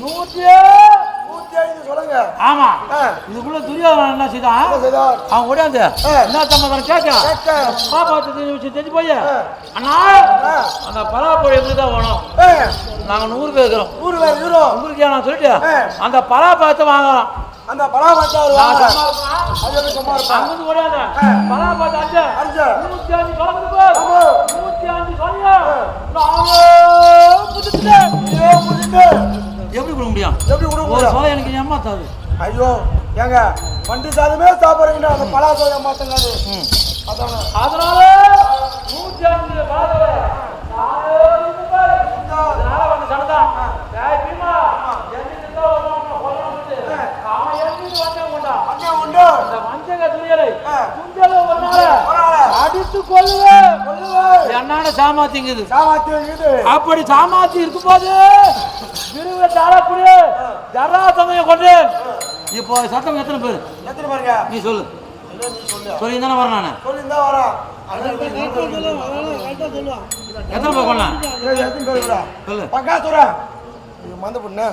நூற்றி நூத்தி ஐந்து சொல்லுங்க ஆமா. இதுக்குள்ள துரியோதனன் என்ன செய்தான்? அவன் ஓடியாந்து. என்ன சம்மதம் கேட்க கேட்க. பாப்பா தெரிஞ்சு வச்சு தெரிஞ்சு போய். அண்ணா. அந்த பலாப்பழம் எங்களுக்கு தான் வேணும் ஏ, நாங்க நூறு பேர் இருக்கிறோம் நூறு பேர் ஹீரோ உங்களுக்கு நான் சொல்லிட்டு. அந்த பலாப்பழத்தை வாங்கலாம் அந்த வருவாங்க. சும்மா இருப்பேன். அது சும்மா இருப்பா. அங்கிருந்து ஓடியாந்து ஆ. பலாப்பழத்தை அடிச்சு அடிச்சு. நூத்தி அஞ்சு கலந்து பார். நூத்தி அஞ்சு எப்படி கொடுக்க முடியும்? எப்படி கொடுக்க ஒரு முடியும்? சோலை எனக்கு ஏமாத்தாது. ஐயோ ஏங்க வண்டி சாதமே சாப்பிடுறீங்கன்னா அந்த அது. ம். அதானே. அதனால நூத்தி அஞ்சு பாதவரை நானே இருந்து பாரு. அதனால வந்து சண்டை ஏய் பீமா எந்திரிச்சு தான் வரணும், கொல்லணும்னு. அவன் எந்திரிச்சு வந்தே கொண்டா. அண்ணா உண்டு அந்த வஞ்சக துரியரை ஆ. குஞ்சல ஒரு நாள் ஒரு நாள். அடித்து கொல்லுவேன் சொல்லுங்க சாமாத்திங்குது. சாமாத்தி இருக்குது அப்படி சாமாத்தி இருக்கும்போது விரும்ப தாரக்கூடிய ஜராசமையை கொண்டு இப்போ சத்தம் எத்தனை பேர்? எத்தனை பாருங்க? நீ சொல்லு. சொல்லு சொல்லி? தானே வரேன் நான். சொல்லியிருந்தா வரேன் எத்தனை பேர் கொண்டேன் எத்தனை பேர் விடா சொல்லு பக்காத்துறா இது மந்த பொண்ணு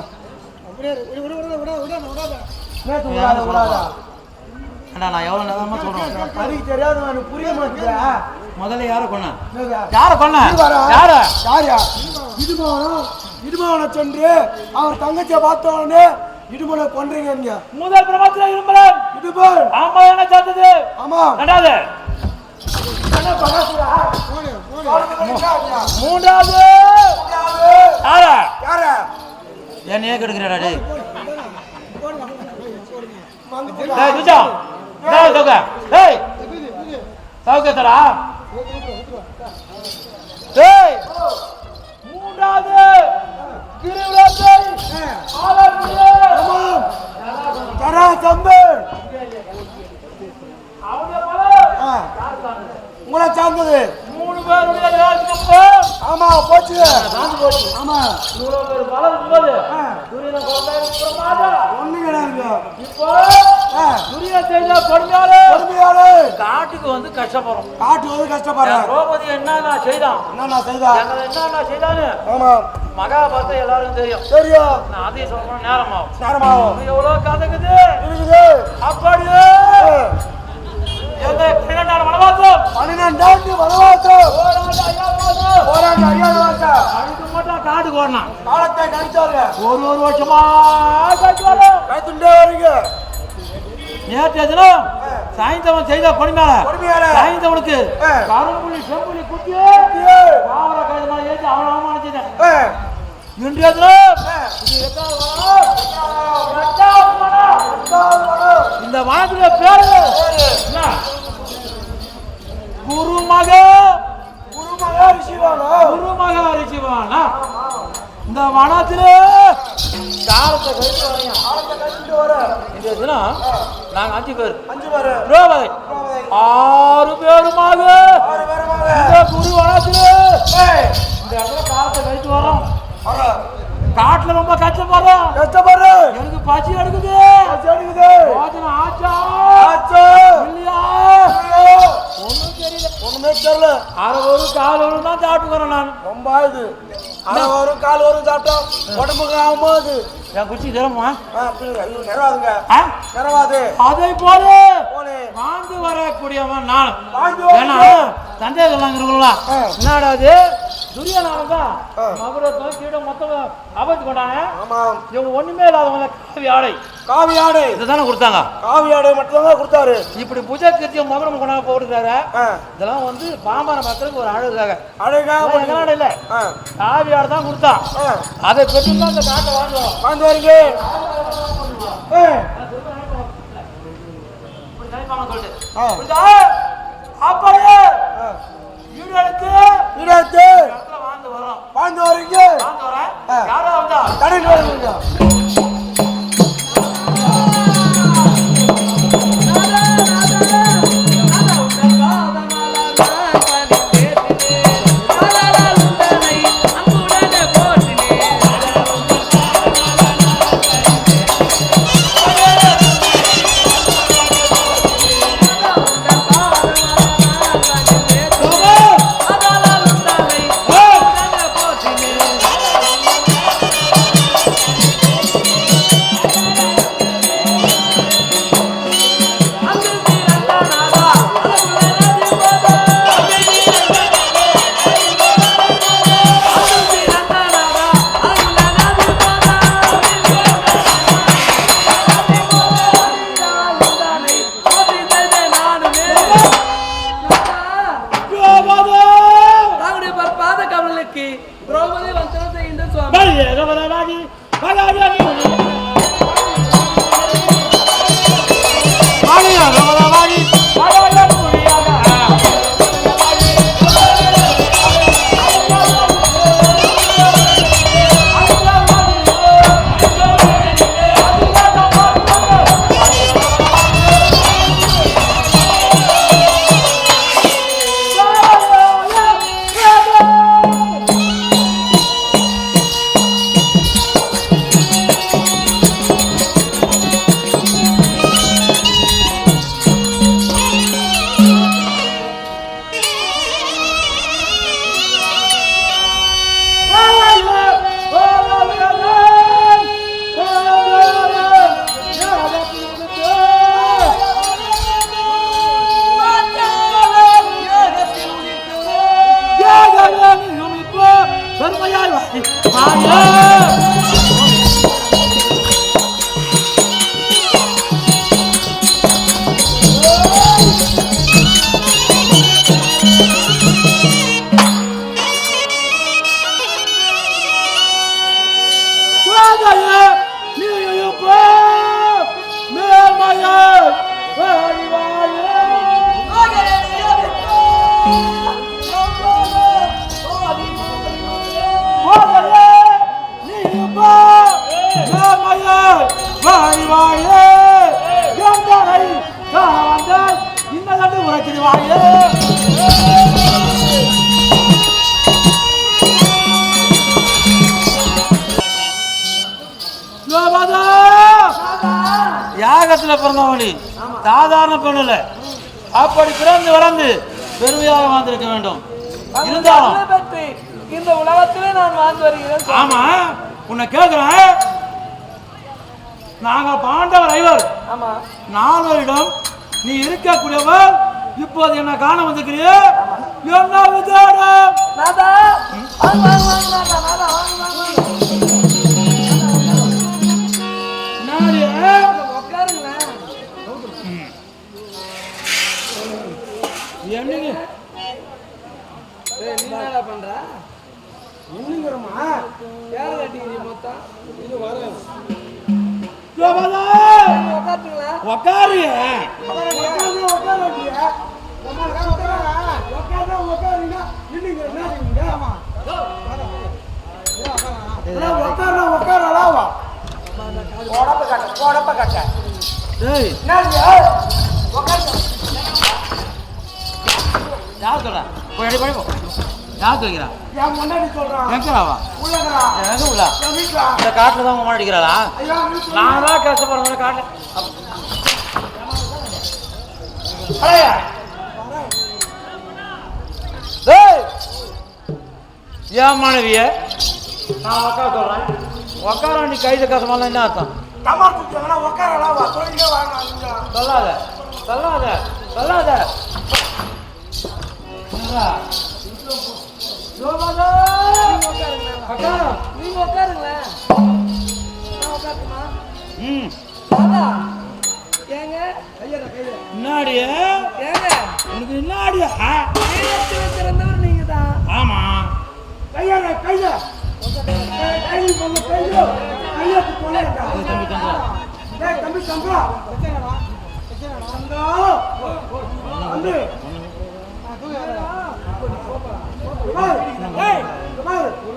நான் எவ்வளோ நேரமா சொல்றேன்? தெரியாது எனக்கு புரிய மாட்டேங்குதா? முதல்ல யாரை கொண்டேன் என்னது? யாரை? வரா? யார? யாரியா? இடுமவனம் இடுமவனை சென்று அவர் தங்கச்சியை பார்த்த உடனே இடுமனை கொன்றீங்க நீங்க முதல் பிரபத்துல இரும்புறேன். இடுமன் ஆமா என்ன சேர்த்தது ஆமா. ரெண்டாவது? மூன்றாவது யாரு? யார? யாரு? என்னையே கெடுக்கிறடா டேய்? டேய் துஜா டேய் சௌக டேய். சௌக தரா மூன்றாவது ஆமாம். தரா தம்பு. உங்களை சார்ந்தது. மூணு பேருடைய ஆமா போச்சு. ஆமா. இவ்வளவு பேர் ஆ. துரியனை கொண்டாடி மாட்டா ஒண்ணு கிடையாது இப்போ ஆ. துரிய செய்த கொடுமையாலே பொறுமையாளு காட்டுக்கு வந்து கஷ்டப்படுறோம். காட்டு வந்து கஷ்டப்படுறேன் திரௌபதி என்ன நான் செய்தான் என்ன நான் செய்தா? எங்களை என்ன நான் செய்தான்னு? ஆமா. மகாபாரதம் எல்லாருக்கும் தெரியும். தெரியும். நான் அதையும் சொல்றேன் நேரமாகும். நேரமாகும். எவ்வளவு கதைக்குது இருக்குது. அப்படியே. எங்க பன்னிரெண்டாம் வனவாசம்? பன்னிரெண்டாண்டு வனவாசம். அறியாத வாசா அதுக்கு மட்டும் காட்டுக்கு வரணும். காலத்தை கழிச்சாரு ஒரு ஒரு வருஷமா கைத்துண்டே வரீங்க. நேற்றைய தினம் சாயந்தரம் செய்த பொறுமையாளு சாயந்தவனுக்கு. கரும்புலி செம்புலி குத்தி பாவர கைது மேல ஏற்றி அவன் ஏ, இன்றைய. இந்த வனத்துல பேரு? குருமக. குருமகா ரிஷிவானா? குருமக ரிஷிவானா? இந்த வனத்துல காலத்தை கழித்து வரையும் காலத்தை கழிச்சுட்டு வர. இன்றைய தினம் நாங்க அஞ்சு பேர். அஞ்சு பேரு. திரௌபதி. ஆறு பேருமாக. இந்த குரு வனத்துல இந்த இடத்துல காலத்தை கழித்து வரோம். வர. காட்டுல ரொம்ப கஷ்டப்படுறோம். கஷ்டப்படுற. எனக்கு பசி எடுக்குது. பசி அடிக்குது. போஜனம் ஆச்சா? ஆச்சோ. இல்லையா? ஒண்ணும் தெரியல. ஒண்ணுமே தெரியல. அரை ஒரு கால் ஒரு தான் சாப்பிட்டுக்கிறேன் நான். ரொம்ப இது அரை வரும் கால் வரும் சாப்பிட்டோம். உடம்புக்கு ஆகுமோ அது என் குச்சி தரமா நிறவாதுங்க? நிறவாது அதை போல வாழ்ந்து வரக்கூடியவன் நான். ஏன்னா வாங்க. சந்தேகம் இருக்கிறோங்களா ஆ. என்னடா அது துரியானவன் தான் ஆ. மகுரத்னம் கீழே மொத்தம் ஆபத்து கொண்டானே ஆமாம். இவங்க ஒண்ணுமே இல்லாதவங்க காவி ஆடை. காவி ஆடை இதை தானே கொடுத்தாங்க காவி ஆடை மட்டும்தான் கொடுத்தாரு இப்படி புஜ கிருத்தியம் மகுரம் கொண்டாந்து போட்டுருக்காரு இதெல்லாம் வந்து பாமர மக்களுக்கு ஒரு அழகாக அழகா இதெல்லாம் எங்க நாடு இல்ல ஆ, காவி ஆடு தான் கொடுத்தான் அதை பெற்று தான் இந்த காட்டை வாழ்ந்தோம் வாழ்ந்து வரீங்க? அப்படியே Bari, Romani, Vantana, Indra, Swami. Bari, Romani, Vagi, Vagavia, பெருமையாய் வாடி யாகத்துல பிறந்தவனி சாதாரண பெண்ணுல அப்படி பிறந்து வளர்ந்து பெருமையாக வாழ்ந்திருக்க வேண்டும். இருந்தாலும் இந்த உலகத்திலே நான் வாழ்ந்து வருகிறேன் ஆமா. உன்னை கேட்கிறேன் நாங்க பாண்டவர் ஐவர். நால்வரிடம் நீ இருக்கக்கூடியவர் இப்போது என்ன காண வந்திருக்கிறீ என்ன உட்காருங்களேன் என்னங்க? பண்ற? என்னங்கிறமா யாரு கட்டிக்கிறீ மொத்தம்? யோபாதா நீங்க உட்காந்துங்களா உக்காரு உட்காந்து உட்கார வேண்டிய உட்கார உட்காருங்க இல்லைங்க என்ன செய்வீங்க? அண்ணா, உட்காருனா உட்காரலாவா டேய் யார் சொல்ற போய் அடி போ. யார் சொல்கிறா என் முன்னாடி சொல்றான் எங்கடாவா உள்ளங்களா எங்க உள்ள? இந்த காட்டுல தான் உங்க அடிக்கிறாளா ஐயா வீட்டுல நான் தான் கஷ்டப்படுறேன் காட்டுல. அடையா டேய் ஏன் மாணவிய நான் உட்கார சொல்றேன். உட்கார நீ கைது கசமெல்லாம் என்ன அர்த்தம்? டமார் குடிச்சாங்கன்னா உட்காரலாவா தொழிலே வாங்க சொல்லாத சொல்லாத சொல்லாத. நீங்க உட்காருங்களேன் நான் உட்காருமா ம். ஏங்க? என்னாடிய? ஏங்க? உனக்கு என்னாடியா?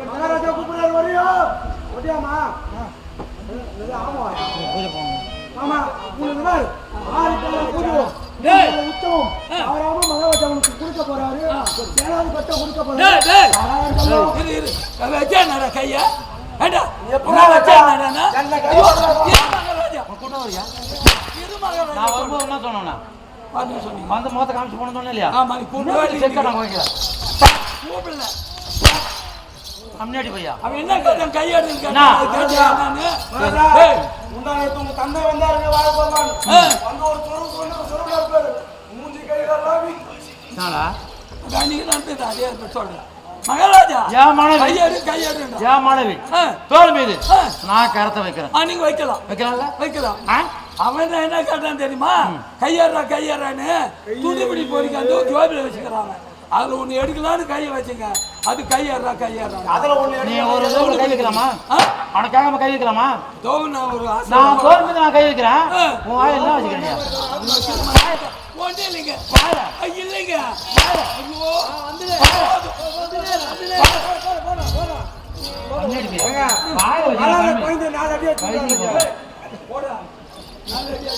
மகாராஜா கூப்பிடுறாரு வரியா? ஒடியாமா இது ஆமா உங்களுக்கு ஆறு. உத்தமம். அவராம மகாராஜா உனக்கு கொடுக்க போறாரு. ஏழாவது கொடுக்க போறாரு. கைய? எப்படா வச்சா? வச்சானாடான்னா? என்ன கை ஐயோ, வச்சாடா? இரு மகாராஜா. உன் கூட்டம் வரியா. நான் வரும்போது என்ன சொன்னேன்னா வந்து முகத்தை காமிச்சு போன சொன்னேன் இல்லையா செக்க நான் வைக்கிறேன் கூப்பிடல. முன்னாடி பையா அவன் என்ன. நான். நானு? உங்க தந்தை வந்தாருங்க வாழ போவான். வந்து ஒரு சொருவுல இருப்பாரு மூஞ்சி கைகளெல்லாம் வீ- நாளா அதான் நீ நடந்தது, அதே சொல்றேன். மகாராஜா யா மாணவி கையெடு கையெடு யா மாணவி தோல் மீது. நான் கரத்தை வைக்கிறேன். நீங்க வைக்கலாம். வைக்கலாம்ல? வைக்கலாம். அவன் என்ன கேட்டான் தெரியுமா? கையேறா கையேறான்னு துணிபிடி போறீங்க ஜோபில வச்சுக்கிறாங்க அதுல ஒண்ணு எடுக்கலாம்னு கையை வச்சுங்க. அது கையேறா கையேறா அதுல ஒண்ணு நீ ஒரு தோல் கை வைக்கலாமா? கை வைக்கலாமா? தோல் நான் ஒரு நான் கை வைக்கிறேன். ஒன்றும் இல்லைங்க. இல்லைங்க. ஐயோ. கொஞ்சம் நாலு போடா. நாலு அடியா